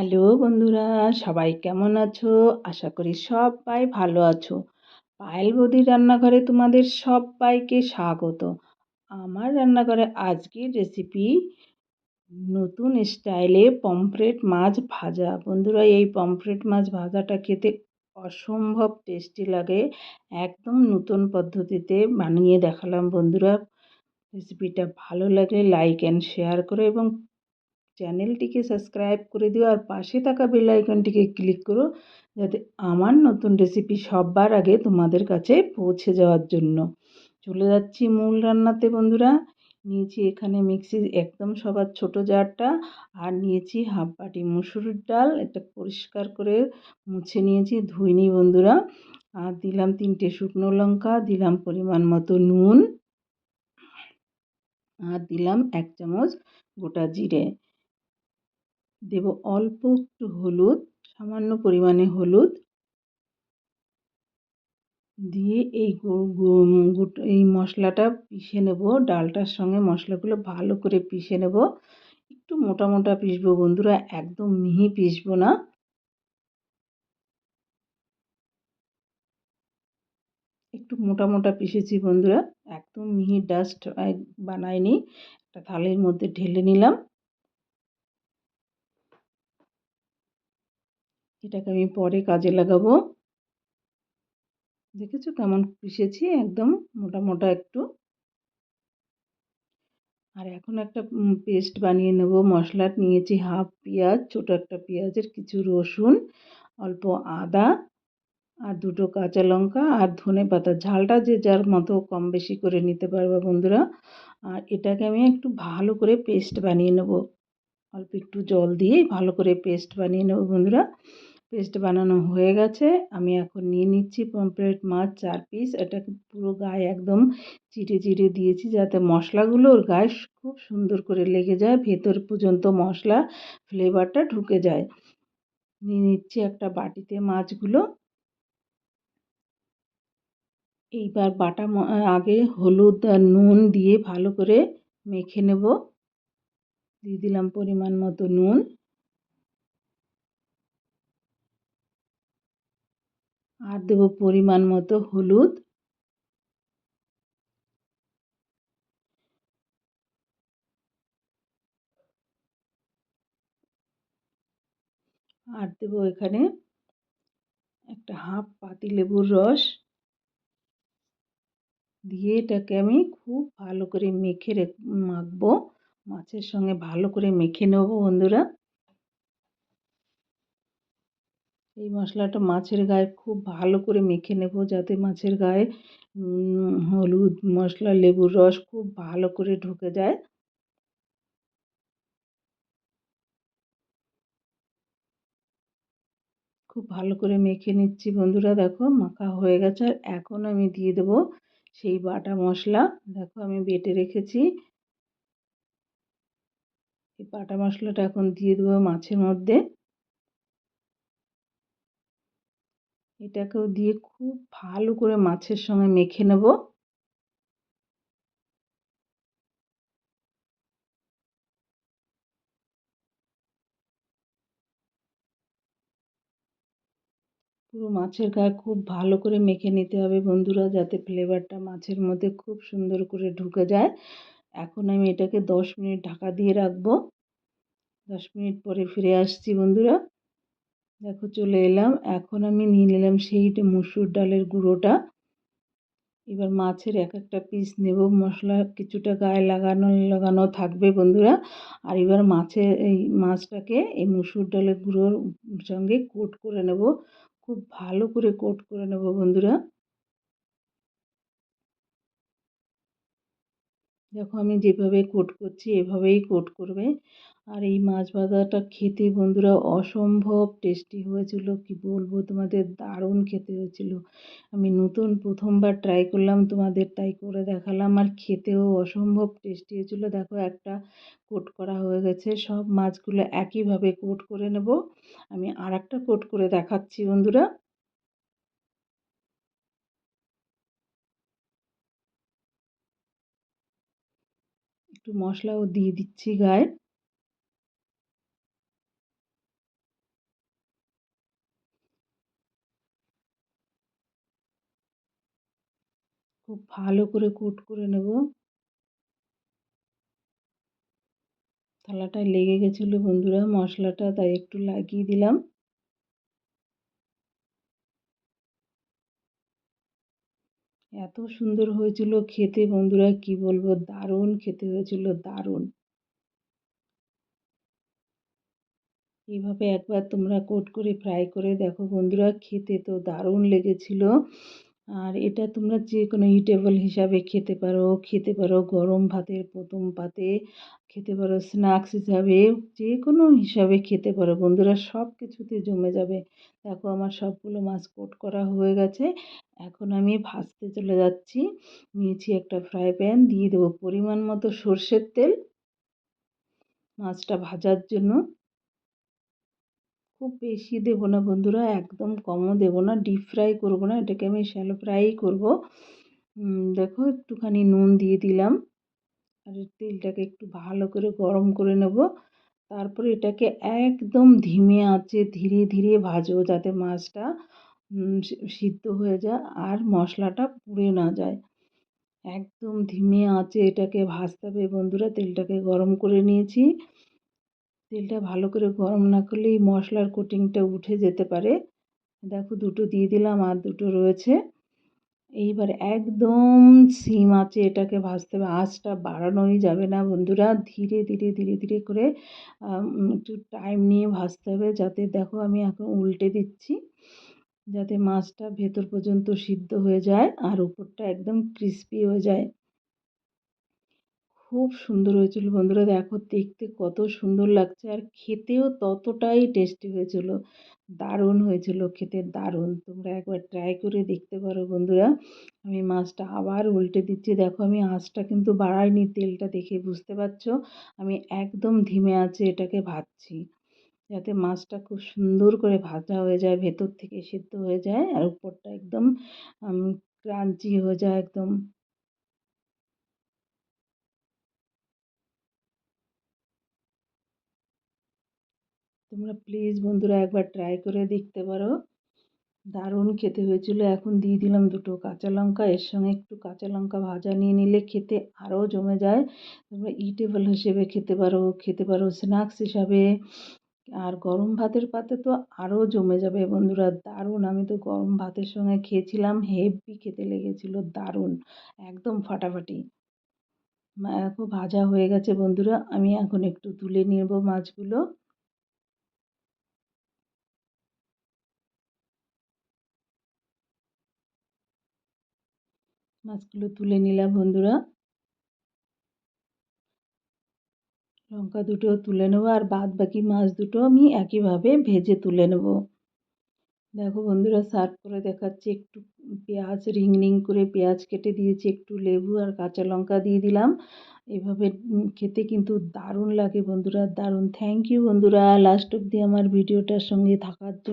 Hello বন্ধুরা, সবাই কেমন আছো? আশা করি সবাই ভালো আছো। পায়েল বৌদির রান্নাঘরে তোমাদের সবাইকে স্বাগত। আমার রান্নাঘরে আজকের রেসিপি নতুন স্টাইলে পমফ্রেট মাছ ভাজা। বন্ধুরা, এই পমফ্রেট মাছ ভাজাটা খেতে অসম্ভব টেস্টি লাগে। একদম নতুন পদ্ধতিতে বানিয়ে দেখালাম বন্ধুরা। রেসিপিটা ভালো লাগলে লাইক অ্যান্ড শেয়ার করো এবং চ্যানেলটিকে সাবস্ক্রাইব করে দিও আর পাশে থাকা বেল আইকনটিকে ক্লিক করো যাতে আমার নতুন রেসিপি সববার আগে তোমাদের কাছে পৌঁছে যাওয়ার জন্য। চলে যাচ্ছি মূল রান্নাতে বন্ধুরা। নিয়েছি এখানে মিক্সি একদম সবার ছোট জারটা আর নিয়েছি হাফ বাটি মুসুরির ডাল। এটা পরিষ্কার করে মুছে নিয়েছি ধুইনি বন্ধুরা। আর দিলাম তিনটে শুকনো লঙ্কা, দিলাম পরিমাণ মতো নুন। আর দিলাম এক চামচ গোটা জিরে। দেব অল্প একটু হলুদ, সামান্য পরিমাণে হলুদ। দিয়ে এই এই মশলাটা পিষে নেব। ডালটার সঙ্গে মশলাগুলো ভালো করে পিষে নেব। একটু মোটা মোটা পিসবো বন্ধুরা, একদম মিহি পিসবো না। একটু মোটা মোটা পিষেছি বন্ধুরা, একদম মিহি ডাস্ট বানাইনি। একটা থালের মধ্যে ঢেলে নিলাম। এটাকে আমি পরে কাজে লাগাবো। দেখেছ কেমন পিষেছি? একদম মোটা মোটা একটু। আর এখন একটা পেস্ট বানিয়ে নেব। মশলা নিয়েছি হাফ পেঁয়াজ, ছোটো একটা পেঁয়াজের কিছু রসুন, অল্প আদা আর দুটো কাঁচা লঙ্কা আর ধনে পাতা। ঝালটা যে যার মতো কম বেশি করে নিতে পারবে বন্ধুরা। আর এটাকে আমি একটু ভালো করে পেস্ট বানিয়ে নেব। অল্প একটু জল দিয়ে ভালো করে পেস্ট বানিয়ে নেব বন্ধুরা। পেস্ট বানানো হয়ে গেছে। আমি এখন নিয়ে নিচ্ছি পমফ্রেট মাছ চার পিস। এটাকে পুরো গায়ে একদম চিটে চিটে দিয়েছি যাতে মশলাগুলো ওর গায়ে খুব সুন্দর করে লেগে যায়, ভেতর পর্যন্ত মশলা ফ্লেভারটা ঢুকে যায়। নিয়ে নিচ্ছি একটা বাটিতে মাছগুলো। এইবার বাটা আগে হলুদ আর নুন দিয়ে ভালো করে মেখে নেব। দিয়ে দিলাম পরিমাণ মতো নুন। আর দেবো পরিমাণ মতো হলুদ। আর দেবো এখানে একটা হাফ পাতি লেবুর রস। দিয়ে এটাকে আমি খুব ভালো করে মেখে মাখবো। মাছের সঙ্গে ভালো করে মেখে নেব বন্ধুরা। এই মশলাটা মাছের গায়ে খুব ভালো করে মেখে নেব যাতে মাছের গায়ে হলুদ মশলা, লেবুর রস খুব ভালো করে ঢুকে যায়। খুব ভালো করে মেখে নিচ্ছি বন্ধুরা, দেখো মাখা হয়ে গেছে। আর এখন আমি দিয়ে দেবো সেই বাটা মশলা। দেখো আমি বেটে রেখেছি। এই বাটা মশলাটা এখন দিয়ে দেবো মাছের মধ্যে। এটাকেও দিয়ে খুব ভালো করে মাছের সঙ্গে মেখে নেব। পুরো মাছের গায়ে খুব ভালো করে মেখে নিতে হবে বন্ধুরা, যাতে ফ্লেভারটা মাছের মধ্যে খুব সুন্দর করে ঢুকে যায়। এখন আমি এটাকে দশ মিনিট ঢাকা দিয়ে রাখব। দশ মিনিট পরে ফিরে আসছি বন্ধুরা। দেখো চলে এলাম। এখন আমি নিয়ে নিলাম সেই মুসুর ডালের গুঁড়োটা। এবার মাছের এক একটা পিস নেব। মশলা কিছুটা গায়ে লাগানো লাগানো থাকবে বন্ধুরা। আর এবার মাছের এই মাছটাকে এই মুসুর ডালের গুঁড়োর সঙ্গে কোট করে নেব। খুব ভালো করে কোট করে নেব বন্ধুরা। দেখো আমি যেভাবে কোট করছি, এভাবেই কোট করবে। আর এই মাছ ভাজাটা খেতে বন্ধুরা অসম্ভব টেস্টি হয়েছিল। কি বলব, তোমাদের দারুণ খেতে হয়েছিল। আমি নতুন প্রথমবার ট্রাই করলাম, তোমাদের তাই করে দেখালাম। আর খেতেও অসম্ভব টেস্টি হয়েছিল। দেখো একটা কোট করা হয়ে গেছে। সব মাছগুলো একইভাবে কোট করে নেব। আমি আর একটা কোট করে দেখাচ্ছি বন্ধুরা। একটু মশলাও দিয়ে দিচ্ছি গায়ে। খুব ভালো করে কোট করে নেব। থালাটা লেগে গেছিল বন্ধুরা, মশলাটা তাই একটু লাগিয়ে দিলাম। এত সুন্দর হয়েছিল খেতে বন্ধুরা, কি বলব? দারুণ খেতে হয়েছিল, দারুণ। এইভাবে একবার তোমরা কোট করে ফ্রাই করে দেখো বন্ধুরা, খেতে তো দারুণ লেগেছিল। আর এটা তোমরা যে কোনো ইটেবল হিসাবে খেতে পারো খেতে পারো গরম ভাতের, প্রথম পাতে খেতে পারো স্ন্যাক্স হিসাবে যে কোনো হিসাবে খেতে পারো। বন্ধুরা সব কিছুতে জমে যাবে। দেখো আমার সবগুলো মাছ কোট করা হয়ে গেছে। এখন আমি ভাজতে চলে যাচ্ছি। নিয়েছি একটা ফ্রাই প্যান দিয়ে দেবো পরিমাণ মতো সর্ষের তেল মাছটা ভাজার জন্য। খুব বেশি দেবো না বন্ধুরা, একদম কমও দেবো না ডিপ ফ্রাই করব না, এটাকে আমি শ্যালো ফ্রাই করব। দেখো একটুখানি নুন দিয়ে দিলাম, আর তেলটাকে একটু ভালো করে গরম করে নেব। তারপরে এটাকে একদম ধিমে আঁচে ধীরে ধীরে ভাজবো যাতে মাছটা সিদ্ধ হয়ে যায় আর মশলাটা পুড়ে না যায়। একদম ধিমে আঁচে এটাকে ভাজতে হবে বন্ধুরা, তেলটাকে গরম করে নিয়েছি। তেলটা ভালো করে গরম না করলে এই মশলার কোটিংটা উঠে যেতে পারে। দেখো দুটো দিয়ে দিলাম আর দুটো রয়েছে। এইবার একদম সিম আছে, এটাকে ভাজতে হবে। আঁচটা বাড়ানোই যাবে না বন্ধুরা। ধীরে ধীরে ধীরে ধীরে করে একটু টাইম নিয়ে ভাজতে হবে যাতে দেখো আমি এখন উল্টে দিচ্ছি। যাতে মাছটা ভেতর পর্যন্ত সিদ্ধ হয়ে যায় আর উপরটা একদম ক্রিস্পি হয়ে যায়। খুব সুন্দর হয়েছিল। বন্ধুরা দেখো দেখতে কত সুন্দর লাগছে আর খেতেও ততটাই টেস্টি হয়েছিল। দারুণ হয়েছিল খেতে, দারুণ। তোমরা একবার ট্রাই করে দেখতে পারো বন্ধুরা। আমি মাছটা আবার উল্টে দিচ্ছি। দেখো আমি আঁচটা কিন্তু বাড়াইনি তেলটা দেখে, বুঝতে পারছ? আমি একদম ধিমে আছে এটাকে ভাজছি। যাতে মাছটা খুব সুন্দর করে ভাজা হয়ে যায়, ভেতর থেকে সিদ্ধ হয়ে যায় আর উপরটা একদম ক্রাঞ্চি হয়ে যায় একদম। তোমরা প্লিজ বন্ধুরা একবার ট্রাই করে দেখতে পারো। দারুণ খেতে হয়েছিল। এখন দিয়ে দিলাম দুটো কাঁচা লঙ্কা। এর সঙ্গে একটু কাঁচা লঙ্কা ভাজা নিয়ে নিলে খেতে আরও জমে যায়। তোমরা ইটেবল হিসেবে খেতে পারো খেতে পারো স্ন্যাক্স হিসাবে। আর গরম ভাতের পাতে তো আরও জমে যাবে বন্ধুরা, দারুণ। আমি তো গরম ভাতের সঙ্গে খেয়েছিলাম হেভি খেতে লেগেছিল, দারুণ, একদম ফাটাফাটি। খুব ভাজা হয়ে গেছে বন্ধুরা। আমি এখন একটু তুলে নেব মাছগুলো। মাছগুলো তুলে নিলাম, বন্ধুরা। লঙ্কা দুটো তুলে নেব আর বাদ বাকি মাছ দুটো আমি একইভাবে ভেজে তুলে নেব। দেখো বন্ধুরা, সার্ভ করে দেখাচ্ছি। একটু পেঁয়াজ রিং রিং করে পেঁয়াজ কেটে দিয়েছি, একটু লেবু আর কাঁচা লঙ্কা দিয়ে দিলাম। এভাবে খেতে কিন্তু দারুণ লাগে বন্ধুরা, দারুণ। থ্যাংক ইউ বন্ধুরা লাস্ট অব্দি আমার ভিডিওটার সঙ্গে থাকার জন্য।